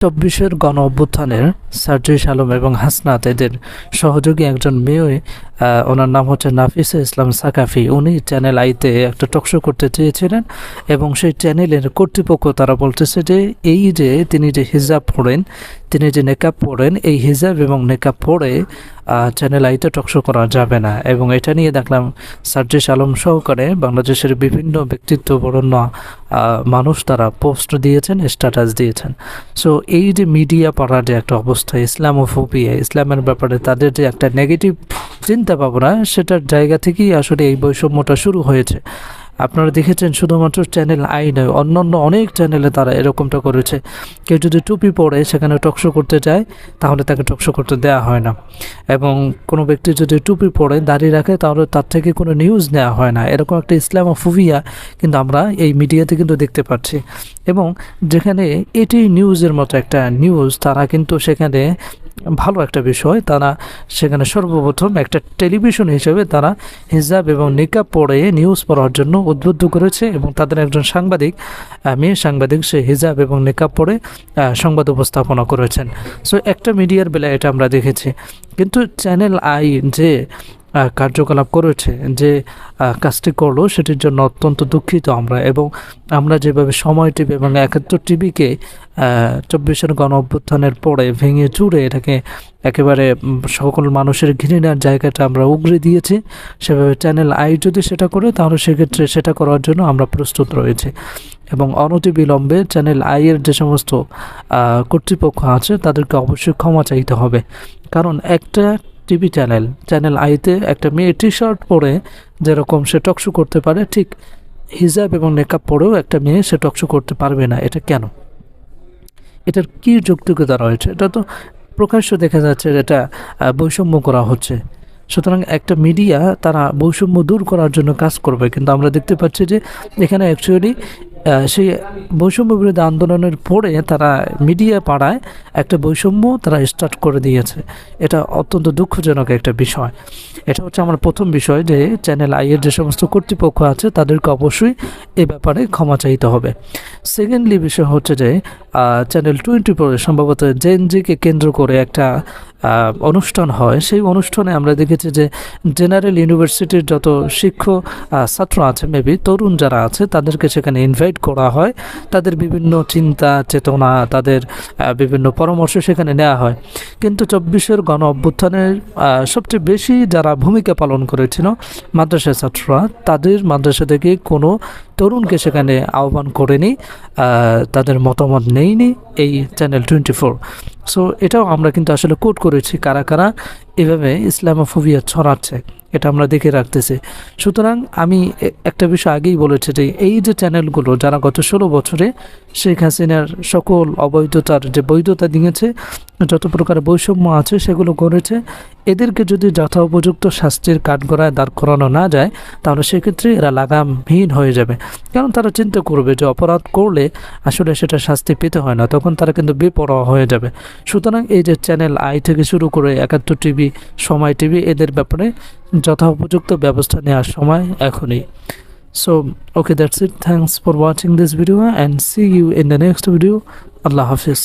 চব্বিশের গণ অভ্যুত্থানের সার্জিস আলম এবং হাসনাত এদের সহযোগী একজন মেয়ে ওনার নাম হচ্ছে নাফিসা ইসলাম সাকাফি। উনি চ্যানেল আইতে একটা টকশো করতে চেয়েছিলেন এবং সেই চ্যানেলের কর্তৃপক্ষ তারা বলতেছে যে, এই যে তিনি যে হিজাব পড়েন, তিনি যে নেকাব পড়েন, এই হিজাব এবং নেকাব পড়ে চ্যানেল আইতে টকশো করা যাবে না। এবং এটা নিয়ে দেখলাম সার্জেস আলম সহকারে বাংলাদেশের বিভিন্ন ব্যক্তিত্ব বরণ্য মানুষ তারা পোস্ট দিয়েছেন স্ট্যাটাস দিয়েছেন। সো এই যে মিডিয়া পাড়ার যে একটা অবস্থা ইসলাম ও ইসলামোফোবিয়া, ইসলামের ব্যাপারে তাদের যে একটা নেগেটিভ চিন্তা ভাবনা, সেটার জায়গা থেকেই আসলে এই বৈষম্যটা শুরু হয়েছে। আপনারা দেখেছেন শুধুমাত্র চ্যানেল আই নয়, অন্যান্য অনেক চ্যানেলে তারা এরকমটা করেছে। কেউ যদি টুপি পরে সেখানে টকশো করতে যায়, তাহলে তাকে টকশো করতে দেওয়া হয় না। এবং কোনো ব্যক্তি যদি টুপি পরে দাঁড়িয়ে রাখে, তাহলে তার থেকে কোনো নিউজ নেওয়া হয় না। এরকম একটা ইসলাম ইসলামোফোবিয়া কিন্তু আমরা এই মিডিয়াতে কিন্তু দেখতে পাচ্ছি। এবং যেখানে এটি নিউজের মতো একটা নিউজ তারা কিন্তু সেখানে ভালো একটা বিষয়। তারা সেখানে সর্বপ্রথম একটা টেলিভিশন হিসেবে তারা হিজাব এবং নিকাব পড়ে নিউজ পড়ার জন্য উদ্বুদ্ধ করেছে এবং তাদের একজন সাংবাদিক মেয়ে সাংবাদিক, সে হিজাব এবং নিকাব পড়ে সংবাদ উপস্থাপনা করেছেন। সো একটা মিডিয়ার বেলায় এটা আমরা দেখেছি। কিন্তু চ্যানেল আই যে কার্যকলাপ করেছে, যে কাজটি করল সেটির জন্য অত্যন্ত দুঃখিত আমরা এবং আমরা যেভাবে সময় টিভি এবং একাত্তর টিভিকে চব্বিশের গণ অভ্যুত্থানের পরে ভেঙে চুরে এটাকে একেবারে সকল মানুষের ঘৃণার জায়গাটা আমরা উগড়ে দিয়েছি, সেভাবে চ্যানেল আই যদি সেটা করে তাহলে সেক্ষেত্রে সেটা করার জন্য আমরা প্রস্তুত রয়েছে এবং অনতিবিলম্বে চ্যানেল আই এর যে সমস্ত কর্তৃপক্ষ আছে তাদেরকে অবশ্যই ক্ষমা চাইতে হবে। কারণ একটা টিভি চ্যানেল। চ্যানেল আইতে একটা মেয়ে টি শার্ট পরে যেরকম সে টকশো করতে পারে, ঠিক হিজাব এবং মেকআপ পরেও একটা মেয়ে সে টকশো করতে পারবে না। এটা কেন? এটার কী যৌক্তিকতা রয়েছে? এটা তো প্রকাশ্য দেখা যাচ্ছে এটা বৈষম্য করা হচ্ছে। সুতরাং একটা মিডিয়া তারা বৈষম্য দূর করার জন্য কাজ করবে। কিন্তু আমরা দেখতে পাচ্ছি যে এখানে অ্যাকচুয়ালি সেই বৈষম্য বিরোধী আন্দোলনের পরে তারা মিডিয়া পাড়ায় একটা বৈষম্য তারা স্টার্ট করে দিয়েছে। এটা অত্যন্ত দুঃখজনক একটা বিষয়। এটা হচ্ছে আমার প্রথম বিষয় যে চ্যানেল আইয়ের যে সমস্ত কর্তৃপক্ষ আছে, তাদেরকে অবশ্যই এ ব্যাপারে ক্ষমা চাইতে হবে। সেকেন্ডলি বিষয় হচ্ছে যে চ্যানেল টোয়েন্টি ফোরে সম্ভবত জেএনজিকে কেন্দ্র করে একটা অনুষ্ঠান হয়। সেই অনুষ্ঠানে আমরা দেখেছি যে জেনারেল ইউনিভার্সিটির যত শিক্ষক ছাত্র আছে মেবি তরুণ যারা আছে, তাদেরকে সেখানে ইনভাইট করা হয়, তাদের বিভিন্ন চিন্তা, চেতনা, তাদের বিভিন্ন পরামর্শ সেখানে নেওয়া হয়। কিন্তু চব্বিশের গণ অভ্যুত্থানের সবচেয়ে বেশি যারা ভূমিকা পালন করেছিল মাদ্রাসা ছাত্ররা, তাদের মাদ্রাসা থেকে কোনো তরুণকে সেখানে আহ্বান করেনি তাদের মতামত নেইনি এই চ্যানেল টোয়েন্টি ফোর সো এটাও আমরা কিন্তু আসলে কোট করেছি, কারা কারা এভাবে ইসলামোফোবিয়া ছড়াচ্ছে, এটা আমরা দেখে রাখতেছি। সুতরাং আমি একটা বিষয় আগেই বলেছি যে এই যে চ্যানেলগুলো যারা গত ষোলো বছরে শেখ হাসিনার সকল অবৈধতার যে বৈধতা দিয়েছে, যত প্রকার বৈষম্য আছে সেগুলো করেছে এদেরকে যদি যথোপযুক্ত শাস্তির কাঠগড়ায় দাঁড় করানো না যায়, তাহলে সেক্ষেত্রে এরা লাগামহীন হয়ে যাবে। কারণ তারা চিন্তা করবে যে অপরাধ করলে আসলে সেটা শাস্তি পেতে হয় না, তখন তারা কিন্তু বেপরোয়া হয়ে যাবে। সুতরাং এই যে চ্যানেল আই থেকে শুরু করে একাত্তর টিভি, সময় টিভি, এদের ব্যাপারে যথোপযুক্ত ব্যবস্থা নেওয়ার সময় এখনই। So okay that's it thanks for watching this video and see you in the next video Allah Hafiz.